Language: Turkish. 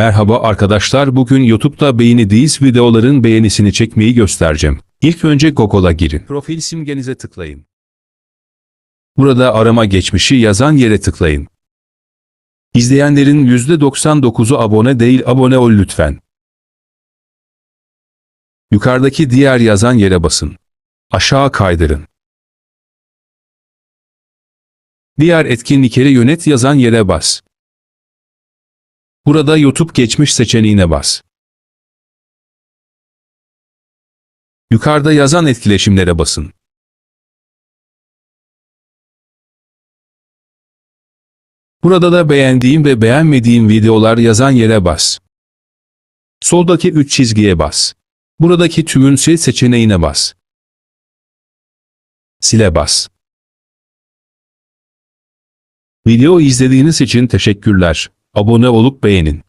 Merhaba arkadaşlar bugün YouTube'da beğenidiğiniz videoların beğenisini çekmeyi göstereceğim. İlk önce Google'a girin. Profil simgenize tıklayın. Burada arama geçmişi yazan yere tıklayın. İzleyenlerin %99'u abone değil abone ol lütfen. Yukarıdaki diğer yazan yere basın. Aşağı kaydırın. Diğer etkinlikleri yönet yazan yere bas. Burada YouTube geçmiş seçeneğine bas. Yukarıda yazan etkileşimlere basın. Burada da beğendiğim ve beğenmediğim videolar yazan yere bas. Soldaki 3 çizgiye bas. Buradaki tümün sil seçeneğine bas. Sile bas. Video izlediğiniz için teşekkürler. Abone olup beğenin.